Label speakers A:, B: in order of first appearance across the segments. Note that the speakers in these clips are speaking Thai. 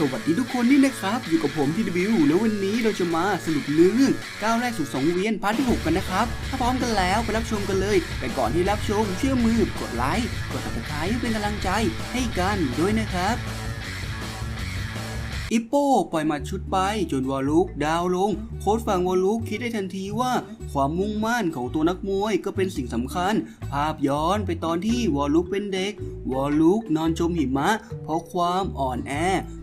A: สวัสดีทุกคนนี่นะครับ อยู่กับผมทีดิวแล้ววันนี้เราจะมาสรุปเนื้อเรื่องก้าวแรกสู่สองเวียนพาร์ทที่ 6 กันนะครับ ถ้าพร้อมกันแล้วไปรับชมกันเลย แต่ก่อนที่รับชมเชื่อมือกดไลค์กดติดตามเป็นกำลังใจให้กันด้วยนะครับ อิปโป้ปล่อยหมัดชุดไปจนวอลุกดาวลง โค้ชฝั่งวอลุกคิดได้ทันทีว่า ความมุ่งมั่นของตัวนักมวยก็เป็นสิ่งสำคัญ ภาพย้อนไปตอนที่วอลุกเป็นเด็ก วอลุกนอนจมหิมะ เพราะความอ่อนแอ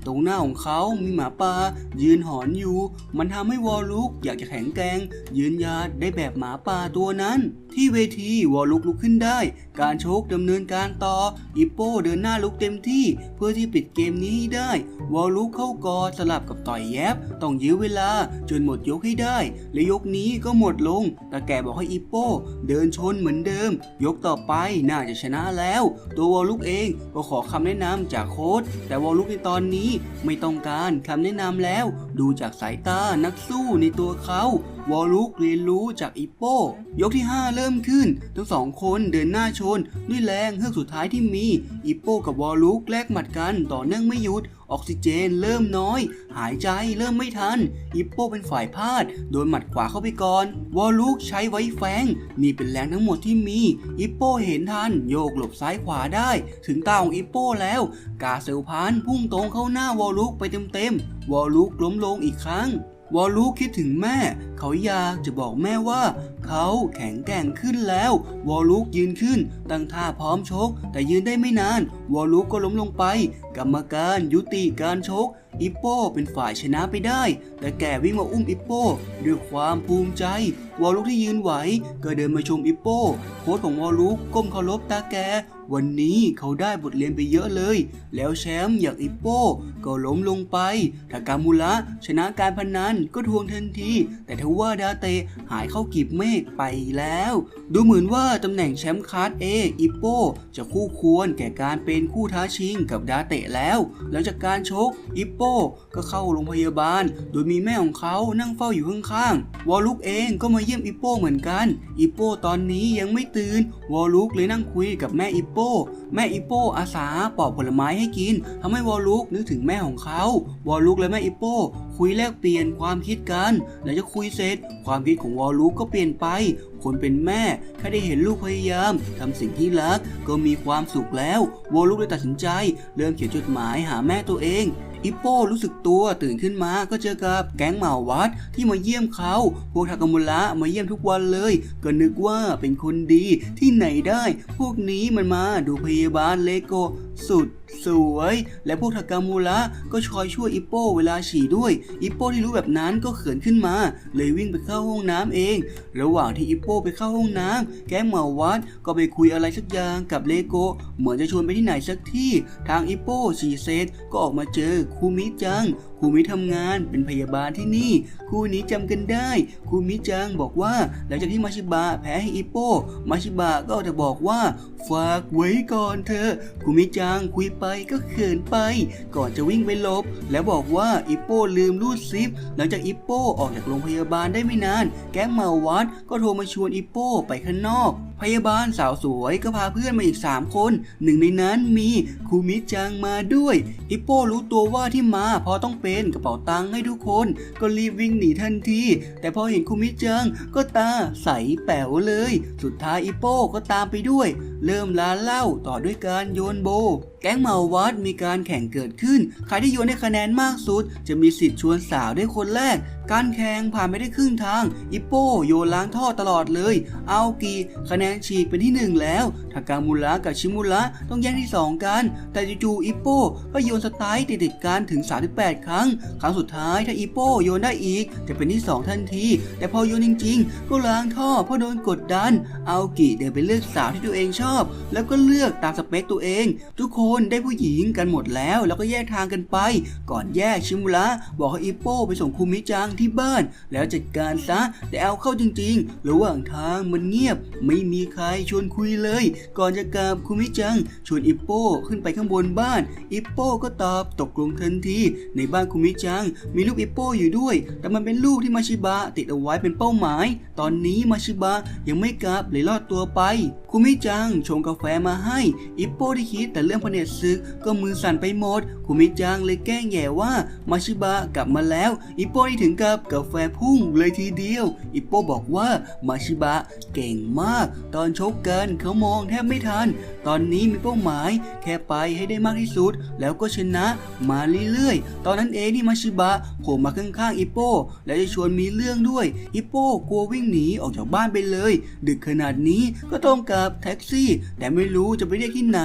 A: ตรงหน้าของเขามีหมาป่ายืนหอนอยู่ มันทำให้วอลุกอยากจะแข็งแกร่งยืนหยาดได้แบบหมาป่าตัวนั้นที่เวทีวอลลุกลุกขึ้นได้ การโชคดำเนินการต่อ อิปโป้เดินหน้าลุกเต็มที่ เพื่อที่ปิดเกมนี้ได้ วอลลุกเข้ากอดสลับกับต่อยแยบ ต้องยื้อเวลาจนหมดยกให้ได้ และยกนี้ก็หมดลง แต่แกบอกให้อิโป้เดินชนเหมือนเดิม ยกต่อไปน่าจะชนะแล้ว ตัววอลลุกเองก็ขอคำแนะนำจากโค้ชแต่วอลลุกในตอนนี้ไม่ต้องการคำแนะนำแล้ว ดูจากสายตานักสู้ในตัวเขาวอลลุกเรียนรู้จากอิปโป้ยกที่ 5 เริ่มขึ้น ทั้งสองคนเดินหน้าชน ด้วยแรงเฮือกสุดท้ายที่มีอิปโป้กับวอลลุกแลกหมัดกันต่อเนื่องไม่หยุด ออกซิเจนเริ่มน้อย หายใจเริ่มไม่ทัน อิปโปเป็นฝ่ายพลาด โดนหมัดขวาเข้าไปก่อน วอลลุกใช้ไว้แฟง นี่เป็นแรงทั้งหมดที่มี อิปโปเห็นทัน โยกหลบซ้ายขวาได้ ถึงตาของอิปโปแล้ว กาเซลพานพุ่งตรงเข้าหน้าวอลลุกไปเต็มๆ วอลลุกล้มลงอีกครั้ง วอลลุกคิดถึงแม่ เขาอยากจะบอกแม่ว่า เขาแข็งแกร่งขึ้นแล้ว วอลลุกยืนขึ้น ตั้งท่าพร้อมชก แต่ยืนได้ไม่นาน วอลลุกก็ล้มลงไป กรรมการยุติการชก อิปโป้เป็นฝ่ายชนะไปได้ แต่แกวิ่งมาอุ้มอิปโป้ด้วยความภูมิใจ วอลลุกที่ยืนไหว ก็เดินมาชมอิปโป้โค้ชของวอลลุกก้มเคารพตาแก วันนี้เขาได้บทเรียนไปเยอะเลย แล้วแชมป์อย่างอิปโป้ก็ล้มลงไปถ้ากามูระชนะการพนันก็ทวงทันที แต่ทว่าดาเตะหายเข้ากีบเมฆไปแล้ว ดูเหมือนว่าตำแหน่งแชมป์คาร์ดเออิปโป้จะคู่ควรแก่การเป็นคู่ท้าชิงกับดาเตะแล้ว หลังจากการชกอิปโป้ ก็เข้าโรงพยาบาล โดยมีแม่ของเขานั่งเฝ้าอยู่ข้างๆ วอลลุกเองก็มาเยี่ยมอิปโป้เหมือนกัน อิปโป้ตอนนี้ยังไม่ตื่น วอลลุกเลยนั่งคุยกับแม่อิปโป้แม่อิปโป้อาสาปอกผลไม้ให้กินทำให้วอลลุกนึกถึงแม่ของเขา วอลลุกและแม่อิปโป้คุยแลกเปลี่ยนความคิดกัน หลังจากคุยเสร็จ ความคิดของวอลลุกก็เปลี่ยนไป คนเป็นแม่แค่ได้เห็นลูกพยายามทำสิ่งที่รักก็มีความสุขแล้ว วอลลุกเลยตัดสินใจ เริ่มเขียนจดหมายหาแม่ตัวเอง อิปโป้รู้สึกตัวตื่นขึ้นมาก็เจอกับแก๊งหมาวัดที่มาเยี่ยมเขา พวกทากามุระมาเยี่ยมทุกวันเลย ก็นึกว่าเป็นคนดีที่ไหนได้ พวกนี้มันมาดูพยาบาลเลโกสุด สวย และพวกทากามูระก็ชอยช่วยอิปโป้เวลาฉี่ด้วย อิปโป้ที่รู้แบบนั้นก็เขินขึ้นมา เลยวิ่งไปเข้าห้องน้ำเอง ระหว่างที่อิปโป้ไปเข้าห้องน้ำแก๊งหมาวัดก็ไปคุยอะไรสักอย่างกับเลโก เหมือนจะชวนไปที่ไหนสักที่ ทางอิปโป้ฉี่เซตก็ออกมาเจอคูมิจัง คูมิทำงานเป็นพยาบาลที่นี่ครูนี้จำกันได้ครูมิจังบอกว่าหลังจากที่มาชิบะแพ้ให้อิโป้มาชิบะก็จะบอกว่า ฝากไว้ก่อนเถอะคูมิจังคุยไปก็เขินไป ก่อนจะวิ่งไปลบ แล้วบอกว่าอิโป้ลืมรูดซิป หลังจากอิโป้ออกจากโรงพยาบาลได้ไม่นาน แก๊งมาวัดก็โทรมาชวนอิโป้ไปข้างนอกพยาบาลสาวสวยก็พาเพื่อนมาอีก 3 คน หนึ่งในนั้นมีคูมิจังมาด้วยอิปโป้รู้ตัวว่าที่มาพอต้องเป็นกระเป๋าตังค์ให้ทุกคน ก็รีบวิ่งหนีทันที แต่พอเห็นคูมิจังก็ตาใสแป๋วเลย สุดท้ายอิปโป้ก็ตามไปด้วย เริ่มล้านเล่าต่อด้วยการโยนโบ แก๊งเมาวัดมีการแข่งเกิดขึ้น ใครที่โยนได้คะแนนมากสุด จะมีสิทธิ์ชวนสาวได้คนแรก การแข่งผ่านไปได้ครึ่งทาง อิปโป้โยนล้างท่อตลอดเลย เอากีคะแนนฉีกเป็นที่หนึ่งแล้ว ทากามุระกับชิมุระต้องแย่งที่สองกัน แต่จู่ๆอิโป้ก็โยนสไตล์ติดๆกันถึง 38 ครั้ง ครั้งสุดท้ายถ้าอิโป้โยนได้อีก จะเป็นที่สองทันที แต่พอโยนจริง ๆ ก็ล้างท่อเพราะโดนกดดัน เอากีเดินไปเลือกสาวที่ตัวเองชอบ แล้วก็เลือกตามสเปคตัวเอง ทุกคนได้ผู้หญิงกันหมดแล้ว แล้วก็แยกทางกันไป ก่อนแยกชิมุระบอกให้อิโป้ไปส่งคุมิจังที่บ้าน แล้วจัดการซะแต่เอาเข้าจริงๆระหว่างทางมันเงียบ ไม่มีใครชวนคุยเลยก่อนจะกลับคุมิจังชวนอิปโป้ขึ้นไปข้างบนบ้าน อิปโป้ก็ตอบตกลงทันที ในบ้านคุมิจัง มีลูกอิปโป้อยู่ด้วย แต่มันเป็นลูกที่มาชิบะติดเอาไว้เป็นเป้าหมาย ตอนนี้มาชิบะยังไม่กลับเลยรอดตัวไป คุมิจังชงกาแฟมาให้ อิปโป้ที่คิดแต่เรื่องพเนจศึกก็มือสั่นไปหมด คุมิจังเลยแกล้งแย่ว่ามาชิบะกลับมาแล้ว อิปโป้ที่ถึงกับกาแฟพุ่งเลยทีเดียว อิปโป้บอกว่ามาชิบะเก่งมาก ตอนชกกันเขามองทบไม่ทัน ตอนนี้มีเป้าหมาย แค่ไปให้ได้มากที่สุด แล้วก็ชนะมาเรื่อยๆ ตอนนั้นเองที่มาชิบะโผล่มาข้างๆอิปโป้แล้วจะชวนมีเรื่องด้วยอิปโป้กลัววิ่งหนีออกจากบ้านไปเลย ดึกขนาดนี้ก็ต้องกลับแท็กซี่ แต่ไม่รู้จะไปเรียกที่ไหน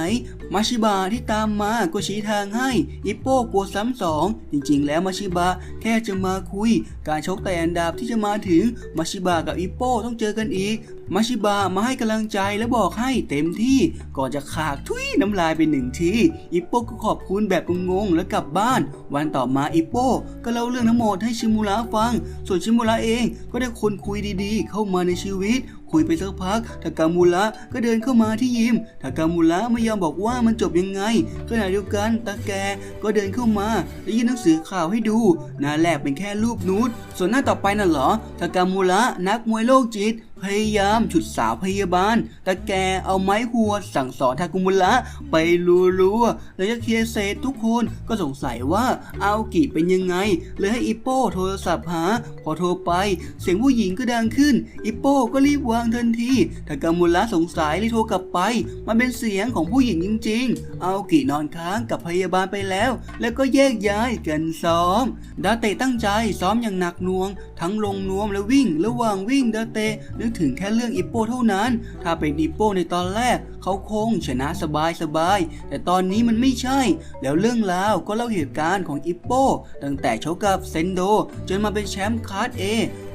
A: มาชิบะที่ตามมาก็ชี้ทางให้อิปโป้กลัวซ้ำสองจริงๆ แล้วมาชิบะแค่จะมาคุย การชกแต่อันดับที่จะมาถึงมาชิบะกับอิปโป้ต้องเจอกันอีก มาชิบะมาให้กำลังใจและบอกให้เต็มที่ก่อนจะขากทุยน้ำลายไปหนึ่งทีอิปโปก็ขอบคุณแบบงงๆแล้วกลับบ้าน วันต่อมาอิปโปก็เล่าเรื่องทั้งหมดให้ชิมูระฟัง ส่วนชิมูระเองก็ได้คนคุยดีๆ เข้ามาในชีวิตคุยไปสักพักทากามูระก็เดินเข้ามาที่ยิมทากามูระไม่ยอมบอกว่ามันจบยังไงขณะเดียวกันตาแกก็เดินเข้ามาและยื่นหนังสือข่าวให้ดูหน้าแรกเป็นแค่รูปนูดส่วนหน้าต่อไปน่ะเหรอทากามูระนักมวยโรคจิต พยายามฉุดสาวพยาบาล แต่แกเอาไม้หัวสั่งสอนทากุมุระไปรัวๆแล้วจะเคลียร์เศษทุกคนก็สงสัยว่าอากิเป็นยังไง เลยให้อิปโป้โทรศัพท์หา พอโทรไป เสียงผู้หญิงก็ดังขึ้น อิปโป้ก็รีบวางทันทีทากามุระสงสัยเลยโทรกลับไป มันเป็นเสียงของผู้หญิงจริงๆอากินอนค้างกับพยาบาลไปแล้ว แล้วก็แยกย้ายกันซ้อม ดาเตตั้งใจซ้อมอย่างหนักหน่วง ทั้งลงนวมและวิ่งระหว่างวิ่งดาเตนึกถึงแค่เรื่องอิปโป้เท่านั้น ถ้าเป็นอิปโป้ในตอนแรก เขาคงชนะสบายสบายๆแต่ตอนนี้มันไม่ใช่ แล้วเรื่องราวก็เล่าเหตุการณ์ของอิปโป้ตั้งแต่ชกกับเซนโด จนมาเป็นแชมป์คาร์ดเอ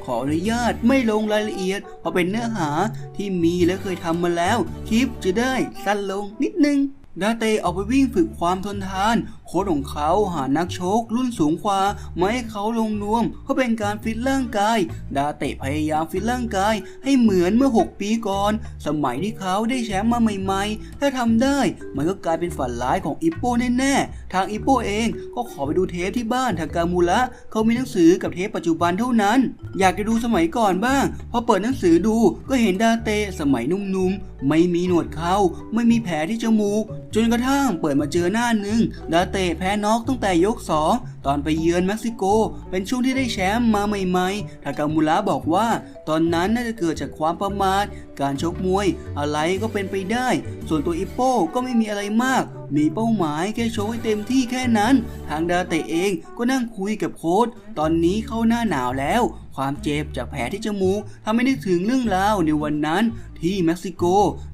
A: ขออนุญาตไม่ลงรายละเอียด เพราะเป็นเนื้อหาที่มีและเคยทำมาแล้ว คลิปจะได้สั้นลงนิดนึงดาเตออกไปวิ่งฝึกความทนทานโค้ชของเขาหานักชกรุ่นสูงกว่ามาให้เขาลงนวมเพื่อเป็นการฟิตร่างกาย ดาเตะพยายามฟิตร่างกายให้เหมือนเมื่อ 6 ปีก่อน สมัยที่เขาได้แชมป์มาใหม่ๆ ถ้าทำได้มันก็กลายเป็นฝันร้ายของอิปโป้แน่ๆ ทางอิปโป้เองก็ขอไปดูเทปที่บ้านทาการมูระเขามีหนังสือกับเทปปัจจุบันเท่านั้น อยากจะดูสมัยก่อนบ้าง พอเปิดหนังสือดูก็เห็นดาเตะสมัยนุ่มๆไม่มีหนวดเขาไม่มีแผลที่จมูก จนกระทั่งเปิดมาเจอหน้าหนึ่งดาเตะแพ้น็อกตั้งแต่ยก 2 ตอนไปเยือนเม็กซิโก เป็นช่วงที่ได้แชมป์มาใหม่ๆทากามูระบอกว่า ตอนนั้นน่าจะเกิดจากความประมาท การชกมวย อะไรก็เป็นไปได้ ส่วนตัวอิปโป้ก็ไม่มีอะไรมาก มีเป้าหมายแค่โชว์ให้เต็มที่แค่นั้น ทางดาเตะเองก็นั่งคุยกับโค้ชตอนนี้เข้าหน้าหนาวแล้ว ความเจ็บจากแผลที่จมูกทำให้นึกถึงเรื่องราวในวันนั้นที่เม็กซิโก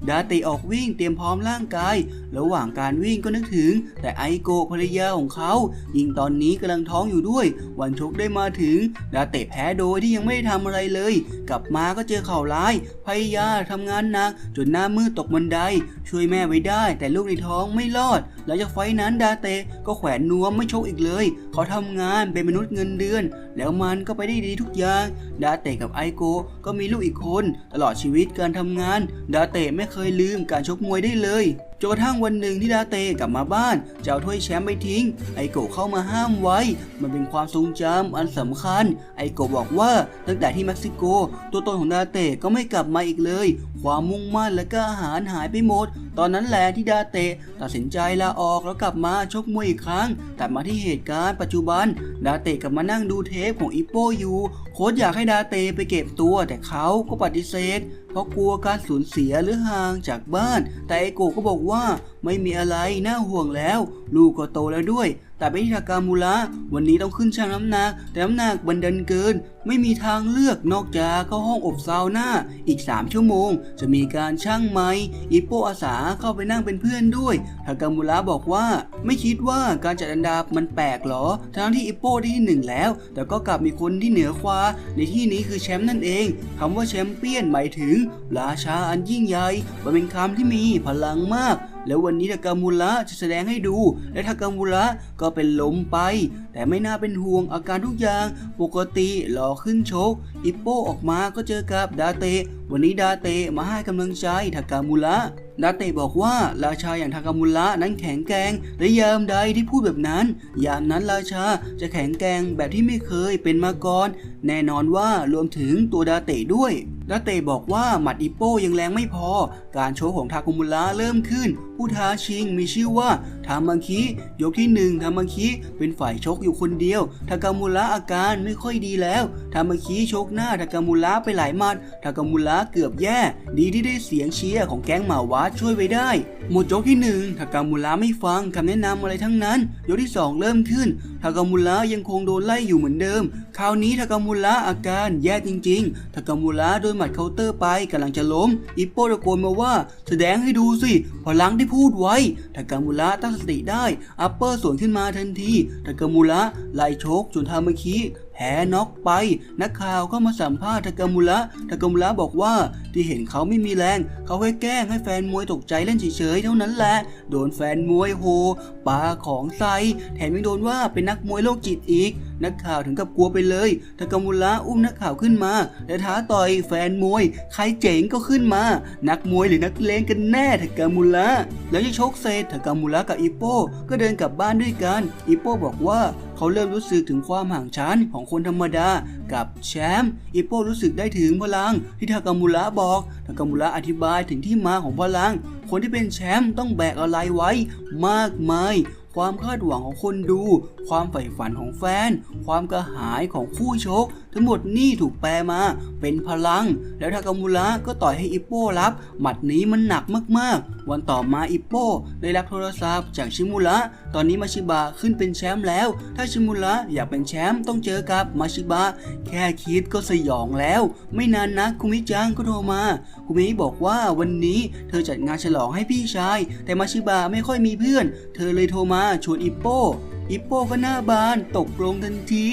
A: ดาเตออกวิ่งเตรียมพร้อมร่างกาย ระหว่างการวิ่งก็นึกถึง แต่ไอโกภรรยาของเขา ยิ่งตอนนี้กำลังท้องอยู่ด้วย วันชกได้มาถึงดาเตะแพ้โดยที่ยังไม่ได้ทำอะไรเลย กลับมาก็เจอข่าวร้ายภรรยาทำงานหนักจนหน้ามืดตกบันได ช่วยแม่ไว้ได้ แต่ลูกในท้องไม่รอด หลังจากไฟนั้นดาเตะก็แขวนนวมไม่ชกอีกเลย เขาทำงานเป็นมนุษย์เงินเดือน แล้วมันก็ไปได้ดีทุกอย่าง ดาเตะกับไอโกก็มีลูกอีกคน ตลอดชีวิตการทำงาน ดาเตะไม่เคยลืมการชกมวยได้เลย จนกระทั่งวันหนึ่งที่ดาเตกลับมาบ้านจะเอาถ้วยแชมป์ไปทิ้ง ไอโกะเข้ามาห้ามไว้ มันเป็นความทรงจำอันสำคัญ ไอโกะบอกว่าตั้งแต่ที่เม็กซิโก ตัวตนของดาเตก็ไม่กลับมาอีกเลย ความมุ่งมั่นและก็อาหารหายไปหมด ตอนนั้นแหละที่ดาเตะตัดสินใจลาออกแล้วกลับมาชกมวยอีกครั้งแต่มาที่เหตุการณ์ปัจจุบัน ดาเตะกลับมานั่งดูเทปของอิปโปอยู่ โค้ชอยากให้ดาเตะไปเก็บตัว แต่เขาก็ปฏิเสธ เพราะกลัวการสูญเสียหรือห่างจากบ้าน แต่ไอโกก็บอกว่าไม่มีอะไรน่าห่วงแล้ว ลูกก็โตแล้วด้วย แต่ไปที่ทากามูระวันนี้ต้องขึ้นชั่งน้ำหนัก แต่น้ำหนักบันดินเกิน ไม่มีทางเลือกนอกจากเข้าห้องอบซาวน่าอีก 3 ชั่วโมง จะมีการชั่งไหมอิปโปอาสาเข้าไปนั่งเป็นเพื่อนด้วยทากามูระบอกว่า ไม่คิดว่าการจัดอันดับมันแปลกหรอ ทั้งที่อิปโปได้ที่หนึ่งแล้ว แต่ก็กลับมีคนที่เหนือกว่าในที่นี้คือแชมป์นั่นเองคำว่าแชมเปี้ยนหมายถึง ราชาอันยิ่งใหญ่มันเป็นคำที่มีพลังมาก แล้ววันนี้ทากามูระจะแสดงให้ดู และทากามูระก็เป็นลมไปแต่ไม่น่าเป็นห่วงอาการทุกอย่างปกติรอขึ้นโชกอิปโปออกมาก็เจอกับดาเต วันนี้ดาเตมาให้กำลังใจทากามูระดาเตบอกว่าราชาอย่างทากามุระนั้นแข็งแกร่งและยามใดที่พูดแบบนั้น ยามนั้นราชาจะแข็งแกร่งแบบที่ไม่เคยเป็นมาก่อน แน่นอนว่ารวมถึงตัวดาเตด้วยดาเตบอกว่าหมัดอิปโป้ยังแรงไม่พอ การโชว์ของทากุมุระเริ่มขึ้น ผู้ท้าชิงมีชื่อว่าทามังคิยกที่หนึ่งทามังคิเป็นฝ่ายชกอยู่คนเดียวทากามุระอาการไม่ค่อยดีแล้วทามาคิชกหน้าทากามุระไปหลายมัดทากามุระเกือบแย่ ดีที่ได้เสียงเชียร์ของแก๊งหมาวัดช่วยไว้ได้ หมดยกที่หนึ่งทากามุระไม่ฟังคำแนะนำอะไรทั้งนั้น ยกที่สองเริ่มขึ้น ทากามุระยังคงโดนไล่อยู่เหมือนเดิม คราวนี้ทากามุระอาการแย่จริงๆทากามุระโดนหมัดเคาน์เตอร์ไปกำลังจะล้ม อิปโปตะโกนมาว่า แสดงให้ดูสิ พลังที่พูดไว้ทากามุระตั้งสติได้ อัปเปอร์สวนขึ้นมาทันทีทากามุระไล่ชกจนทามาคิ แพ้น็อกไป นักข่าวก็มาสัมภาษณ์ทากามุระทากามุระบอกว่าที่เห็นเขาไม่มีแรง เขาแค่แกล้งให้แฟนมวยตกใจเล่นเฉยๆเท่านั้นแหละ โดนแฟนมวยโหปาของใส่แถมยังโดนว่าเป็นนักมวยโรคจิตอีก นักข่าวถึงกับกลัวไปเลยทากามุระอุ้มนักข่าวขึ้นมา และท้าต่อยแฟนมวย ใครเจ๋งก็ขึ้นมา นักมวยหรือนักเลงกันแน่ทากามุระแล้วจะชกเสร็จทากามุระกับอิโป้ก็เดินกลับบ้านด้วยกันอิโป้บอกว่าเขาเริ่มรู้สึกถึงความห่างชั้นของคนธรรมดา กับแชมป์อิโป้รู้สึกได้ถึงพลังที่ทากามุระบอกทากามุระอธิบายถึงที่มาของพลัง คนที่เป็นแชมป์ต้องแบกอะไรไว้ มากมาย ความคาดหวังของคนดู ความใฝ่ฝันของแฟน ความกระหายของคู่ชก ทั้งหมดนี่ถูกแปลมา เป็นพลัง แล้วทากามุระก็ต่อยให้อิปโป้รับ หมัดนี้มันหนักมากๆ วันต่อมาอิปโป้ได้รับโทรศัพท์จากชิมุระตอนนี้มาชิบะขึ้นเป็นแชมป์แล้ว ถ้าชิมุระอยากเป็นแชมป์ต้องเจอกับมาชิบะแค่คิดก็สยองแล้ว ไม่นานนักคุมิจังก็โทรมาคุมิบอกว่าวันนี้เธอจัดงานฉลองให้พี่ชาย แต่มาชิบะไม่ค่อยมีเพื่อน เธอเลยโทรมาชวนอิปโป้อิปโป้ก็หน้าบานตกลงทันที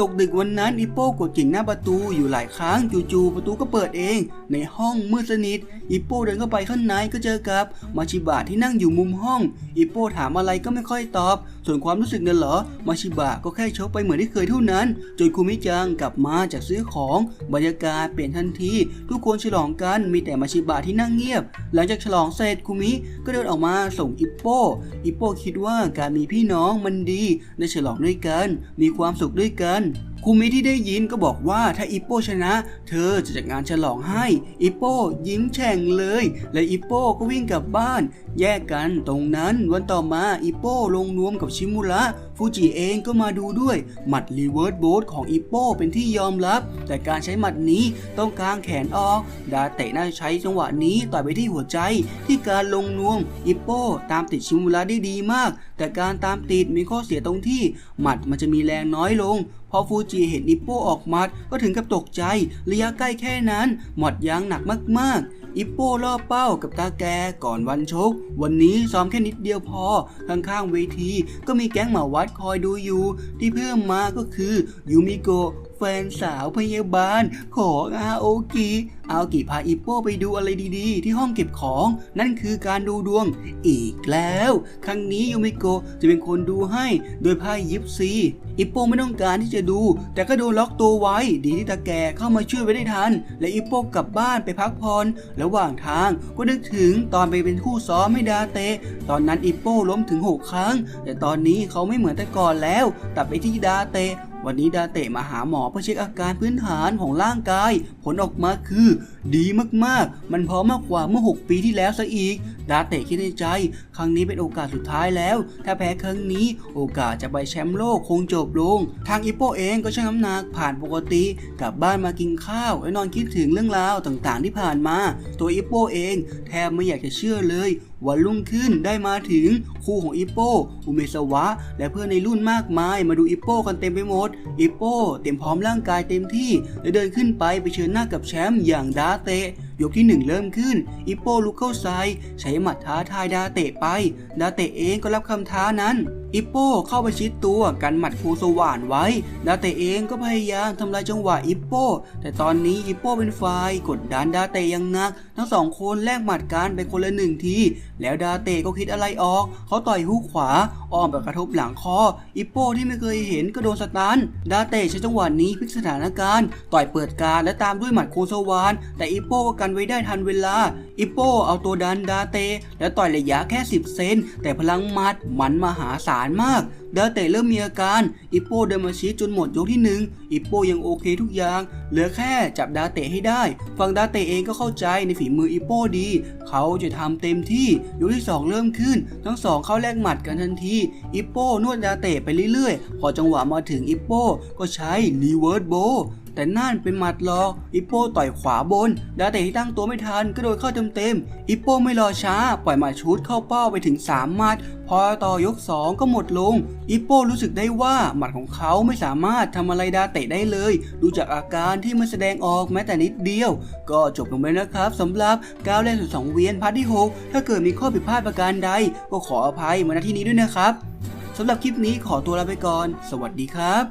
A: ตกดึกวันนั้นอิโป้กดกิ่งหน้าประตูอยู่หลายครั้งจู่ๆประตูก็เปิดเอง ในห้องมืดสนิทอิโป้เดินเข้าไปข้างในก็เจอกับมาชิบะที่นั่งอยู่มุมห้องอิโป้ถามอะไรก็ไม่ค่อยตอบ ส่วนความรู้สึกนั่นเหรอมาชิบะก็แค่ชกไปเหมือนที่เคยเท่านั้นจนคุมิจังกลับมาจากซื้อของบรรยากาศเปลี่ยนทันที ทุกคนฉลองกันมีแต่มาชิบะที่นั่งเงียบ หลังจากฉลองเสร็จคุมิก็เดินออกมาส่งอิโป้อิโป้คิดว่าการมีพี่น้องมันดีได้ฉลองด้วยกัน มีความสุขด้วยกัน ano คูมิที่ได้ยินก็บอกว่าถ้าอิปโปชนะ เธอจะจัดงานฉลองให้ อิปโปยิ้มแฉ่งเลย และอิปโปก็วิ่งกลับบ้าน แยกกันตรงนั้นวันต่อมาอิปโปลงนวมกับชิมุระฟูจิเองก็มาดูด้วย หมัดรีเวิร์สโบสของอิปโปเป็นที่ยอมรับ แต่การใช้หมัดนี้ต้องกางแขนออก ดาเตะน่าจะใช้จังหวะนี้ต่อยไปที่หัวใจที่การลงนวมอิปโปตามติดชิมุระได้ดีมาก แต่การตามติดมีข้อเสียตรงที่ หมัดมันจะมีแรงน้อยลงพอฟูจีเห็นอิปโป้ออกมัดก็ถึงกับตกใจระยะใกล้แค่นั้น หมัดยางหนักมากๆ อิปโป้ล่อเป้ากับตาแกก่อนวันชก วันนี้ซ้อมแค่นิดเดียวพอ ข้างๆเวทีก็มีแก๊งหมาวัดคอยดูอยู่ ที่เพิ่มมาก็คือยูมิโกะ ฟนสาวพยาบาล ของอาโอกิอาโอกิพาอิปโปไปดูอะไรดีๆ ที่ห้องเก็บของ นั่นคือการดูดวงอีกแล้ว ครั้งนี้ยูมิโกจะเป็นคนดูให้โดยไพ่ยิปซีอิปโปไม่ต้องการที่จะดู แต่ก็โดนล็อกตัวไว้ ดีที่ตาแก่เข้ามาช่วยไว้ได้ทัน และอิปโปกลับบ้านไปพักผ่อนระหว่างทางก็นึกถึงตอนไปเป็นคู่ซ้อมให้ดาเตะตอนนั้นอิปโปล้มถึง 6 ครั้ง แต่ตอนนี้เขาไม่เหมือนแต่ก่อนแล้วตัดไปที่ดาเตะ วันนี้ดาเตะมาหาหมอเพื่อเช็คอาการพื้นฐานของร่างกาย ผลออกมาคือ ดีมากๆ มันพร้อมมากกว่าเมื่อ 6 ปีที่แล้วซะอีก ดาเตะคิดในใจ ครั้งนี้เป็นโอกาสสุดท้ายแล้ว ถ้าแพ้ครั้งนี้โอกาสจะไปแชมป์โลกคงจบลง ทางอิปโปเองก็ชั่งน้ำหนักผ่านปกติ กลับบ้านมากินข้าวและนอนคิดถึงเรื่องราวต่างๆ ที่ผ่านมา ตัวอิปโปเองแทบไม่อยากจะเชื่อเลย วันรุ่งขึ้นได้มาถึงคู่ของอิปโปอุเมสวะ และเพื่อนในรุ่นมากมายมาดูอิปโปกันเต็มไปหมดอิปโปเต็มพร้อมร่างกายเต็มที่และเดินขึ้นไปไปเชิญหน้ากับแชมป์อย่างดาเตะยกที่หนึ่งเริ่มขึ้น อิโปลุกเข้าใส่ใช้หมัดท้าทายดาเตะไป ดาเตะเองก็รับคำท้านั้น อิโปเข้าไปชิดตัวกันหมัดครูสว่านไว้ ดาเตะเองก็พยายามทำลายจังหวะอิโปแต่ตอนนี้อิโปเป็นฝ่ายกดดันดาเตะอย่างหนัก ทั้งสองคนแลกหมัดกันไปคนละหนึ่งที แล้วดาเตะก็คิดอะไรออก เขาต่อยฮุกขวา อ้อมไปกระทบหลังคอ อิโปที่ไม่เคยเห็นก็โดนสตัน ดาเตะใช้จังหวะนี้พลิกสถานการณ์ ต่อยเปิดการและตามด้วยหมัดโคสวาน แต่อิโปก็กันไว้ได้ทันเวลา อิปโปเอาตัวดันดาเต และต่อยระยะแค่ 10 เซน แต่พลังมัดมันมหาศาลมาก ดาเตะเริ่มมีอาการ อิปโปเดินมาชี้จนหมดยกที่หนึ่งอิปโปยังโอเคทุกอย่าง เหลือแค่จับดาเตะให้ได้ ฝั่งดาเตะเองก็เข้าใจในฝีมืออิปโปดี เขาจะทำเต็มที่ ยกที่สองเริ่มขึ้น ทั้งสองเข้าแลกหมัดกันทันที อิปโปนวดดาเตะไปเรื่อยๆ พอจังหวะมาถึงอิปโปก็ใช้รีเวิร์สโบแต่นั่นเป็นหมัดหลออิปโปต่อยขวาบน ดาเตะที่ตั้งตัวไม่ทันก็โดนเข้าเต็มๆ อิปโปไม่รอช้า ปล่อยหมัดชุดเข้าเป้าไปถึง 3 หมัด อต่อยก 2 ก็หมดลง อิปโปรู้สึกได้ว่าหมัดของเขาไม่สามารถทำอะไรดาเตะได้เลย ดูจากอาการที่มันแสดงออกแม้แต่นิดเดียว ก็จบลงไปแล้วนะครับสำหรับก้าวแรกสุดสองเวียนพาร์ทที่ 6 ถ้าเกิดมีข้อผิดพลาดประการใด ก็ขออภัยมาณที่นี้ด้วยนะครับสำหรับคลิปนี้ขอตัวลาไปก่อน สวัสดีครับ